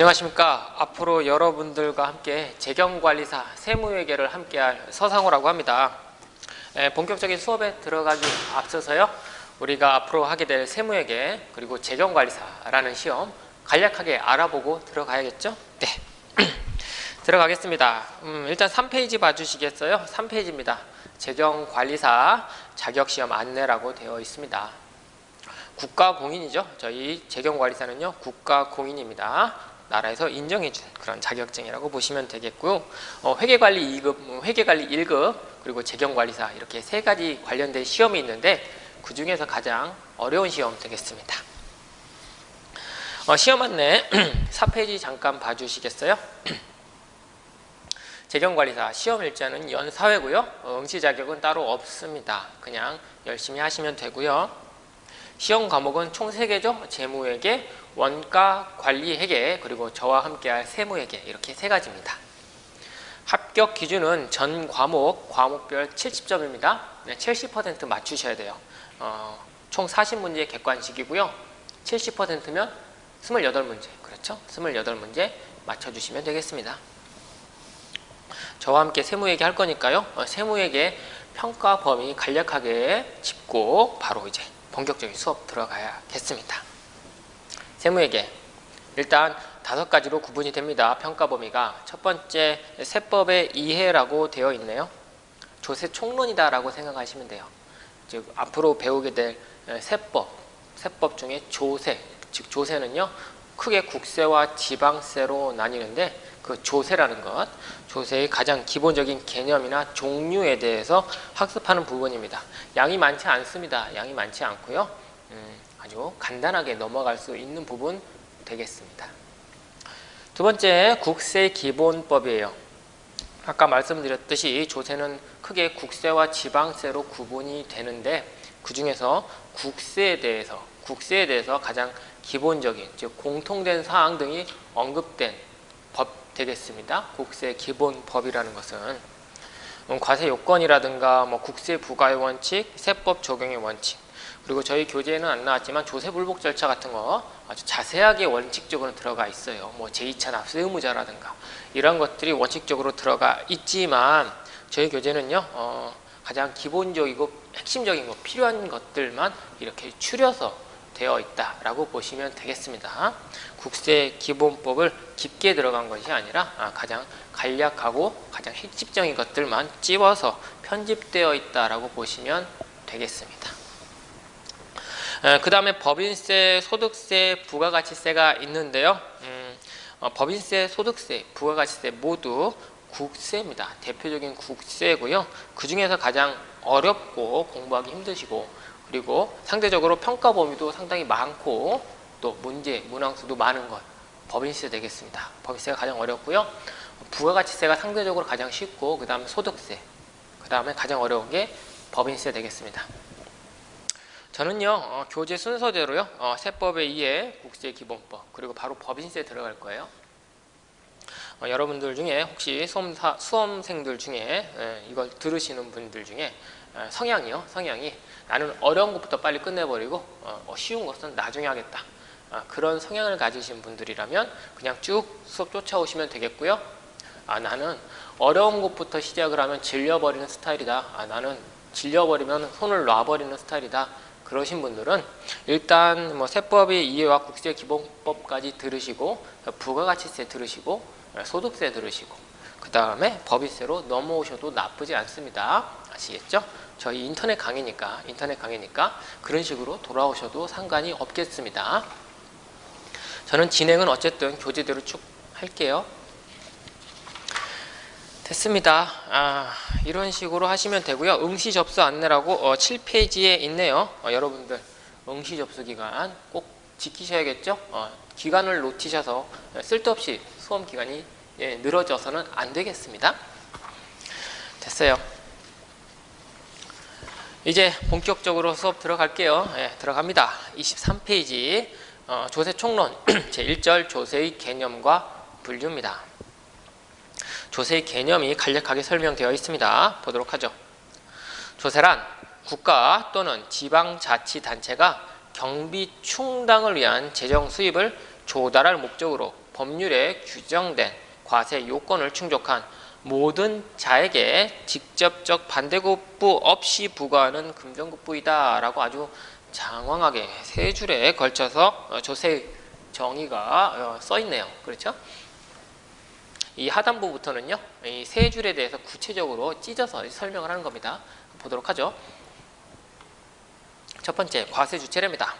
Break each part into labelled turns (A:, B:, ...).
A: 안녕하십니까. 앞으로 여러분들과 함께 재경관리사 세무회계를 함께할 서상호라고 합니다. 에, 본격적인 수업에 들어가기 앞서서요. 우리가 앞으로 하게 될 세무회계 그리고 재경관리사라는 시험 간략하게 알아보고 들어가야겠죠? 네. 들어가겠습니다. 음, 일단 3페이지 봐주시겠어요? 3페이지입니다. 재경관리사 자격시험 안내라고 되어 있습니다. 국가공인이죠. 저희 재경관리사는요 국가공인입니다. 나라에서 인정해준 그런 자격증이라고 보시면 되겠고요. 어, 회계관리 2급, 회계관리 1급 그리고 재경관리사 이렇게 세 가지 관련된 시험이 있는데 그 중에서 가장 어려운 시험 되겠습니다. 어, 시험 안내 4페이지 잠깐 봐주시겠어요? 재경관리사 시험 일자는 연 4회고요. 어, 응시 자격은 따로 없습니다. 그냥 열심히 하시면 되고요. 시험 과목은 총 3개죠. 재무회계, 원가 관리회계, 그리고 저와 함께할 세무회계 이렇게 세 가지입니다. 합격 기준은 전 과목, 과목별 70점입니다. 70% 맞추셔야 돼요. 어, 총 40문제 객관식이고요. 70%면 28문제, 그렇죠? 28문제 맞춰주시면 되겠습니다. 저와 함께 세무회계 할 거니까요. 어, 세무회계 평가 범위 간략하게 짚고 바로 이제 본격적인 수업 들어가야겠습니다. 세무회계 일단 다섯 가지로 구분이 됩니다. 평가 범위가 첫 번째 세법의 이해라고 되어 있네요. 조세 총론이다라고 생각하시면 돼요. 즉 앞으로 배우게 될 세법, 세법 중에 조세, 즉 조세는요 크게 국세와 지방세로 나뉘는데 그 조세라는 것, 조세의 가장 기본적인 개념이나 종류에 대해서 학습하는 부분입니다. 양이 많지 않습니다. 양이 많지 않고요. 음, 아주 간단하게 넘어갈 수 있는 부분 되겠습니다. 두 번째, 국세 기본법이에요. 아까 말씀드렸듯이 조세는 크게 국세와 지방세로 구분이 되는데 그 중에서 국세에 대해서 국세에 대해서 가장 기본적인 즉 공통된 사항 등이 언급된 법 되겠습니다. 국세 기본 법이라는 것은 음, 과세 요건이라든가 뭐 국세 부과의 원칙, 세법 적용의 원칙 그리고 저희 교재에는 안 나왔지만 조세 불복 절차 같은 거 아주 자세하게 원칙적으로 들어가 있어요. 뭐 제2차 납세 의무자라든가 이런 것들이 원칙적으로 들어가 있지만 저희 교재는요 어, 가장 기본적이고 핵심적인 거 필요한 것들만 이렇게 추려서 되어 있다라고 보시면 되겠습니다. 국세 기본법을 깊게 들어간 것이 아니라 아, 가장 간략하고 가장 핵심적인 것들만 찝어서 편집되어 있다라고 보시면 되겠습니다. 그 다음에 법인세, 소득세, 부가가치세가 있는데요. 음, 어, 법인세, 소득세, 부가가치세 모두 국세입니다. 대표적인 국세고요. 그 중에서 가장 어렵고 공부하기 힘드시고 그리고 상대적으로 평가 범위도 상당히 많고 또 문제, 문항수도 많은 것 법인세 되겠습니다. 법인세가 가장 어렵고요. 부가가치세가 상대적으로 가장 쉽고 그 다음에 소득세 그 다음에 가장 어려운 게 법인세 되겠습니다. 저는요 어, 교재 순서대로요 어, 세법에 의해 국세 기본법 그리고 바로 법인세 들어갈 거예요. 어, 여러분들 중에 혹시 수험사, 수험생들 중에 에, 이걸 들으시는 분들 중에 에, 성향이요 성향이 나는 어려운 것부터 빨리 끝내버리고 어, 뭐 쉬운 것은 나중에 하겠다. 아, 그런 성향을 가지신 분들이라면 그냥 쭉 수업 쫓아오시면 되겠고요. 아 나는 어려운 것부터 시작을 하면 질려버리는 스타일이다. 아 나는 질려버리면 손을 놔버리는 스타일이다. 그러신 분들은 일단 뭐 세법의 이해와 국세 기본법까지 들으시고 부가가치세 들으시고 소득세 들으시고 그 다음에 법인세로 넘어오셔도 나쁘지 않습니다. 아시겠죠? 저희 인터넷 강의니까 인터넷 강의니까 그런 식으로 돌아오셔도 상관이 없겠습니다. 저는 진행은 어쨌든 교재대로 쭉 할게요. 됐습니다. 아, 이런 식으로 하시면 되고요. 응시 접수 안내라고 어, 7페이지에 있네요. 어, 여러분들 응시 접수 기간 꼭 지키셔야겠죠. 어, 기간을 놓치셔서 쓸데없이 수험 기간이 예, 늘어져서는 안 되겠습니다. 됐어요. 이제 본격적으로 수업 들어갈게요. 예, 들어갑니다. 23페이지 어, 조세 총론 제1절 조세의 개념과 분류입니다. 조세의 개념이 간략하게 설명되어 있습니다. 보도록 하죠. 조세란 국가 또는 지방자치단체가 경비 충당을 위한 재정 수입을 조달할 목적으로 법률에 규정된 과세 요건을 충족한 모든 자에게 직접적 반대급부 없이 부과하는 금전급부이다 라고 아주 장황하게 세 줄에 걸쳐서 어, 조세 정의가 어, 써 있네요. 그렇죠? 이 하단부부터는요, 이 세 줄에 대해서 구체적으로 찢어서 설명을 하는 겁니다. 보도록 하죠. 첫 번째, 과세 주체랍니다.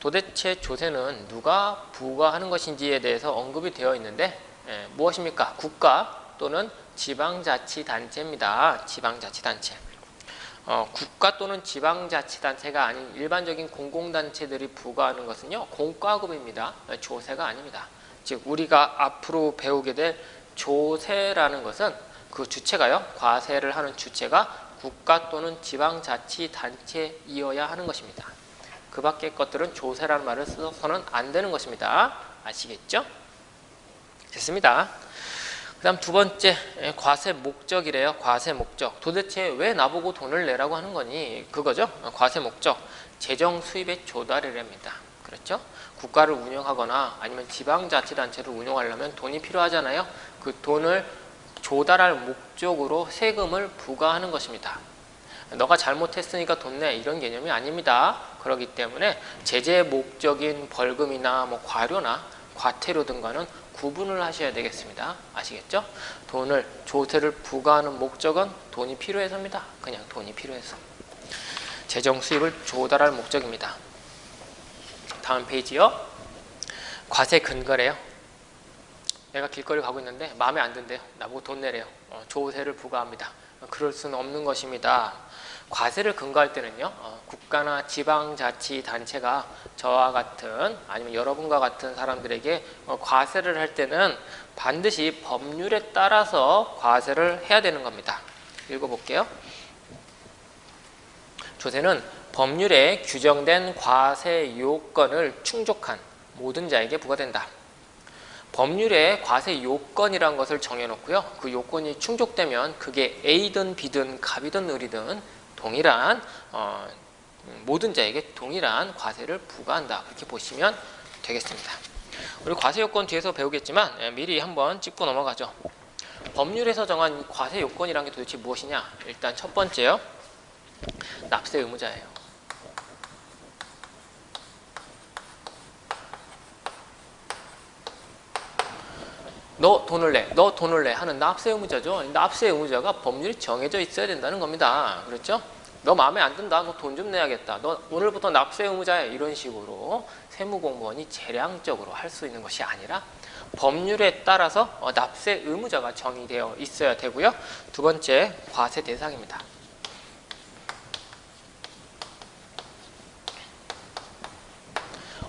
A: 도대체 조세는 누가 부과하는 것인지에 대해서 언급이 되어 있는데 예, 무엇입니까? 국가 또는 지방자치단체입니다. 지방자치단체. 어, 국가 또는 지방자치단체가 아닌 일반적인 공공단체들이 부과하는 것은요 공과금입니다. 조세가 아닙니다. 즉 우리가 앞으로 배우게 될 조세라는 것은 그 주체가요 과세를 하는 주체가 국가 또는 지방자치단체이어야 하는 것입니다. 그 밖의 것들은 조세라는 말을 써서는 안 되는 것입니다. 아시겠죠? 됐습니다. 그 다음 두 번째 예, 과세 목적이래요. 과세 목적. 도대체 왜 나보고 돈을 내라고 하는 거니? 그거죠. 과세 목적. 재정 수입의 조달이랍니다. 그렇죠? 국가를 운영하거나 아니면 지방자치단체를 운영하려면 돈이 필요하잖아요. 그 돈을 조달할 목적으로 세금을 부과하는 것입니다. 너가 잘못했으니까 돈 내 이런 개념이 아닙니다. 그렇기 때문에 제재 목적인 벌금이나 뭐 과료나 과태료 등과는 구분을 하셔야 되겠습니다. 아시겠죠? 돈을 조세를 부과하는 목적은 돈이 필요해서입니다. 그냥 돈이 필요해서. 재정 수입을 조달할 목적입니다. 다음 페이지요. 과세 근거래요. 내가 길거리 가고 있는데 마음에 안 든대요. 나보고 돈 내래요. 어, 조세를 부과합니다. 그럴 수는 없는 것입니다. 과세를 근거할 때는요 어, 국가나 지방자치단체가 저와 같은 아니면 여러분과 같은 사람들에게 어, 과세를 할 때는 반드시 법률에 따라서 과세를 해야 되는 겁니다. 읽어볼게요. 조세는 법률에 규정된 과세 요건을 충족한 모든 자에게 부과된다. 법률에 과세 요건이라는 것을 정해놓고요. 그 요건이 충족되면 그게 A든 B든 갑이든 을이든 동일한 어, 모든 자에게 동일한 과세를 부과한다. 그렇게 보시면 되겠습니다. 우리 과세 요건 뒤에서 배우겠지만 예, 미리 한번 짚고 넘어가죠. 법률에서 정한 과세 요건이란 게 도대체 무엇이냐? 일단 첫 번째요. 납세 의무자예요. 너 돈을 내, 너 돈을 내 하는 납세 의무자죠. 납세 의무자가 법률이 정해져 있어야 된다는 겁니다. 그렇죠? 너 마음에 안 든다. 너 돈 좀 내야겠다. 너 오늘부터 납세 의무자야. 이런 식으로 세무공무원이 재량적으로 할 수 있는 것이 아니라 법률에 따라서 어, 납세 의무자가 정의되어 있어야 되고요. 두 번째, 과세 대상입니다.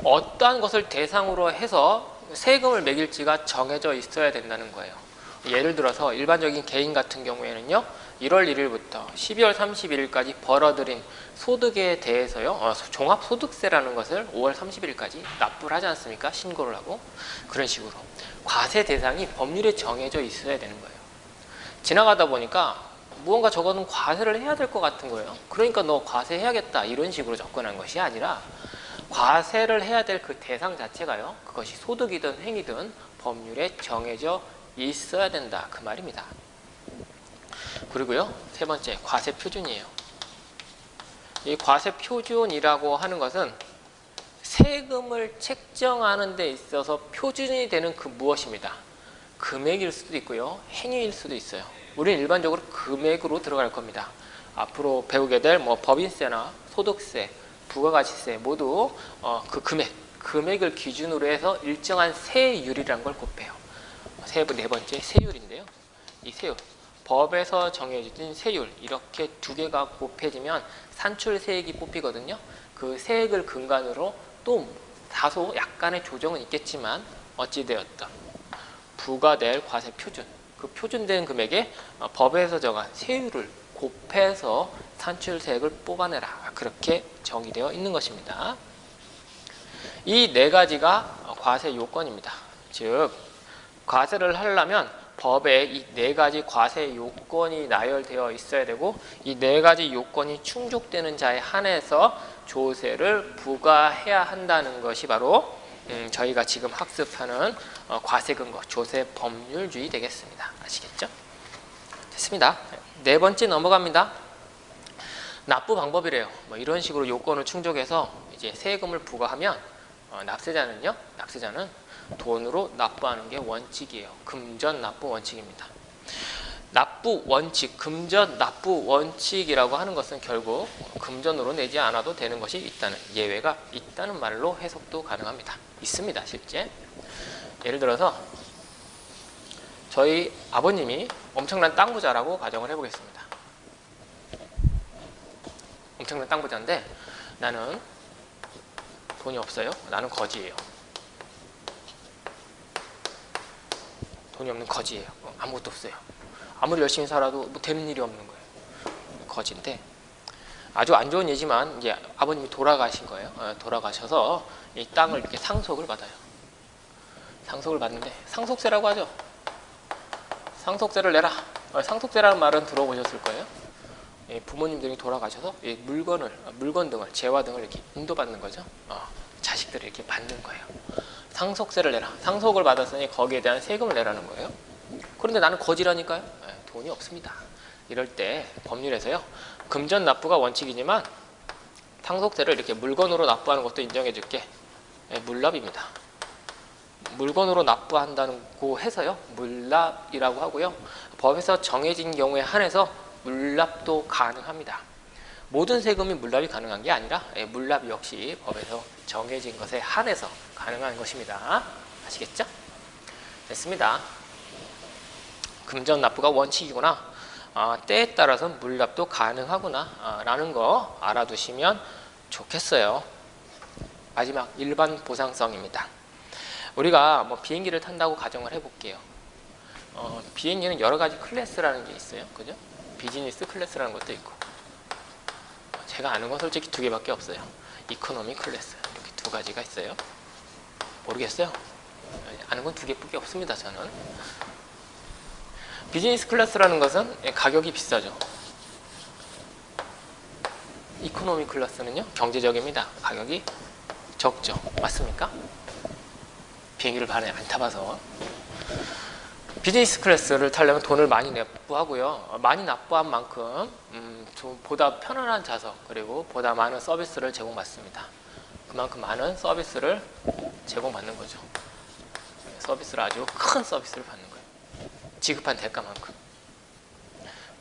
A: 어떠한 것을 대상으로 해서 세금을 매길지가 정해져 있어야 된다는 거예요. 예를 들어서 일반적인 개인 같은 경우에는요. 1월 1일부터 12월 31일까지 벌어들인 소득에 대해서요. 어, 종합소득세라는 것을 5월 30일까지 납부를 하지 않습니까? 신고를 하고 그런 식으로 과세 대상이 법률에 정해져 있어야 되는 거예요. 지나가다 보니까 무언가 적어둔 과세를 해야 될 것 같은 거예요. 그러니까 너 과세 해야겠다 이런 식으로 접근한 것이 아니라 과세를 해야 될 그 대상 자체가요. 그것이 소득이든 행위든 법률에 정해져 있어야 된다. 그 말입니다. 그리고요. 세 번째, 과세 표준이에요. 이 과세 표준이라고 하는 것은 세금을 책정하는 데 있어서 표준이 되는 그 무엇입니다. 금액일 수도 있고요. 행위일 수도 있어요. 우리는 일반적으로 금액으로 들어갈 겁니다. 앞으로 배우게 될 뭐 법인세나 소득세, 부가가치세 모두 어, 그 금액, 금액을 기준으로 해서 일정한 세율이라는 걸 곱해요. 세, 네 번째 세율인데요. 이 세율, 법에서 정해진 세율 이렇게 두 개가 곱해지면 산출세액이 뽑히거든요. 그 세액을 근간으로 또 다소 약간의 조정은 있겠지만 어찌되었든 부과될 과세 표준, 그 표준된 금액에 어, 법에서 정한 세율을 곱해서 산출세액을 뽑아내라. 그렇게 정의되어 있는 것입니다. 이 네 가지가 과세 요건입니다. 즉 과세를 하려면 법에 이 네 가지 과세 요건이 나열되어 있어야 되고 이 네 가지 요건이 충족되는 자에 한해서 조세를 부과해야 한다는 것이 바로 음, 저희가 지금 학습하는 어, 과세 근거 조세 법률주의 되겠습니다. 아시겠죠? 됐습니다. 네 번째 넘어갑니다. 납부 방법이래요. 뭐 이런 식으로 요건을 충족해서 이제 세금을 부과하면 어, 납세자는요, 납세자는 돈으로 납부하는 게 원칙이에요. 금전 납부 원칙입니다. 납부 원칙, 금전 납부 원칙이라고 하는 것은 결국 금전으로 내지 않아도 되는 것이 있다는 예외가 있다는 말로 해석도 가능합니다. 있습니다, 실제. 예를 들어서 저희 아버님이 엄청난 땅 부자라고 가정을 해보겠습니다. 엄청난 땅 부자인데 나는 돈이 없어요. 나는 거지예요. 돈이 없는 거지예요. 어, 아무것도 없어요. 아무리 열심히 살아도 뭐 되는 일이 없는 거예요. 거지인데 아주 안 좋은 예지만 이제 아버님이 돌아가신 거예요. 어, 돌아가셔서 이 땅을 이렇게 상속을 받아요. 상속을 받는데 상속세라고 하죠. 상속세를 내라. 어, 상속세라는 말은 들어보셨을 거예요. 이 부모님들이 돌아가셔서 이 물건을 물건 등을 재화 등을 이렇게 인도받는 거죠. 어, 자식들이 이렇게 받는 거예요. 상속세를 내라. 상속을 받았으니 거기에 대한 세금을 내라는 거예요. 그런데 나는 거지라니까요. 예, 돈이 없습니다. 이럴 때 법률에서요. 금전 납부가 원칙이지만 상속세를 이렇게 물건으로 납부하는 것도 인정해 줄게. 예, 물납입니다. 물건으로 납부한다고 해서요. 물납이라고 하고요. 법에서 정해진 경우에 한해서 물납도 가능합니다. 모든 세금이 물납이 가능한 게 아니라 예, 물납 역시 법에서 정해진 것에 한해서 가능한 것입니다. 아시겠죠? 됐습니다. 금전 납부가 원칙이구나. 아, 때에 따라서 물납도 가능하구나 아, 라는 거 알아두시면 좋겠어요. 마지막 일반 보상성입니다. 우리가 뭐 비행기를 탄다고 가정을 해볼게요. 어, 비행기는 여러 가지 클래스라는 게 있어요. 그죠? 비즈니스 클래스라는 것도 있고. 제가 아는 건 솔직히 두 개밖에 없어요. 이코노미 클래스 이렇게 두 가지가 있어요. 모르겠어요. 아는 건 두 개밖에 없습니다. 저는 비즈니스 클래스라는 것은 가격이 비싸죠. 이코노미 클래스는요 경제적입니다. 가격이 적죠. 맞습니까? 비행기를 반에 안 타봐서 비즈니스 클래스를 타려면 돈을 많이 납부하고요. 많이 납부한 만큼 음, 좀 보다 편안한 좌석 그리고 보다 많은 서비스를 제공받습니다. 그만큼 많은 서비스를 제공받는 거죠. 서비스를 아주 큰 서비스를 받는 거예요. 지급한 대가만큼.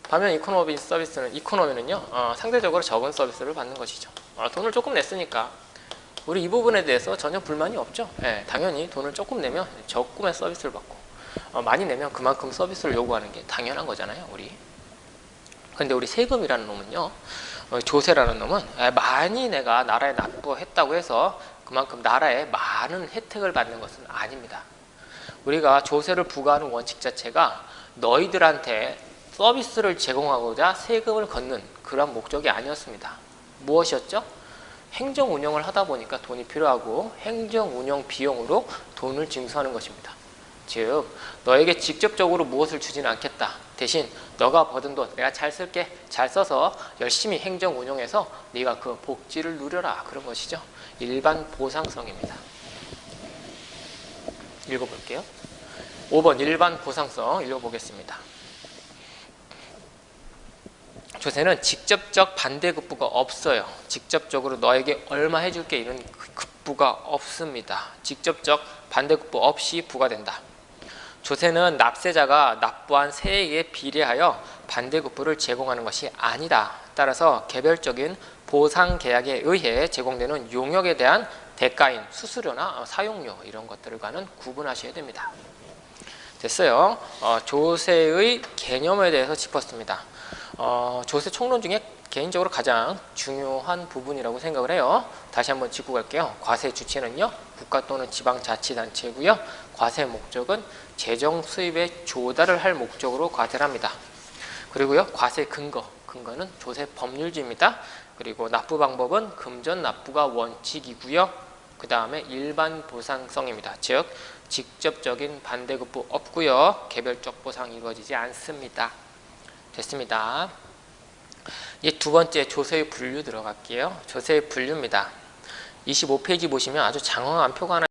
A: 반면 이코노미 서비스는 이코노미는요 어, 상대적으로 적은 서비스를 받는 것이죠. 어, 돈을 조금 냈으니까 우리 이 부분에 대해서 전혀 불만이 없죠. 예, 당연히 돈을 조금 내면 적금의 서비스를 받고 어, 많이 내면 그만큼 서비스를 요구하는 게 당연한 거잖아요, 우리. 근데 우리 세금이라는 놈은요, 어, 조세라는 놈은 에, 많이 내가 나라에 납부했다고 해서 그만큼 나라에 많은 혜택을 받는 것은 아닙니다. 우리가 조세를 부과하는 원칙 자체가 너희들한테 서비스를 제공하고자 세금을 걷는 그런 목적이 아니었습니다. 무엇이었죠? 행정 운영을 하다 보니까 돈이 필요하고 행정 운영 비용으로 돈을 징수하는 것입니다. 즉 너에게 직접적으로 무엇을 주지는 않겠다. 대신 너가 버든 돈 내가 잘 쓸게 잘 써서 열심히 행정 운영해서 네가 그 복지를 누려라 그런 것이죠. 일반 보상성입니다. 읽어볼게요. 5번 일반 보상성 읽어보겠습니다. 조세는 직접적 반대 급부가 없어요. 직접적으로 너에게 얼마 해줄게 이런 급부가 없습니다. 직접적 반대 급부 없이 부과된다. 조세는 납세자가 납부한 세액에 비례하여 반대급부를 제공하는 것이 아니다. 따라서 개별적인 보상 계약에 의해 제공되는 용역에 대한 대가인 수수료나 사용료 이런 것들과는 구분하셔야 됩니다. 됐어요. 어, 조세의 개념에 대해서 짚었습니다. 어, 조세 총론 중에 개인적으로 가장 중요한 부분이라고 생각을 해요. 다시 한번 짚고 갈게요. 과세 주체는요. 국가 또는 지방자치단체고요. 과세 목적은 재정 수입의 조달을 할 목적으로 과세를 합니다. 그리고요. 과세 근거. 근거는 조세 법률지입니다. 그리고 납부 방법은 금전 납부가 원칙이고요. 그 다음에 일반 보상성입니다. 즉 직접적인 반대급부 없고요. 개별적 보상이 이루어지지 않습니다. 됐습니다. 이제 두 번째 조세의 분류 들어갈게요. 조세의 분류입니다. 25페이지 보시면 아주 장황한 표가 하나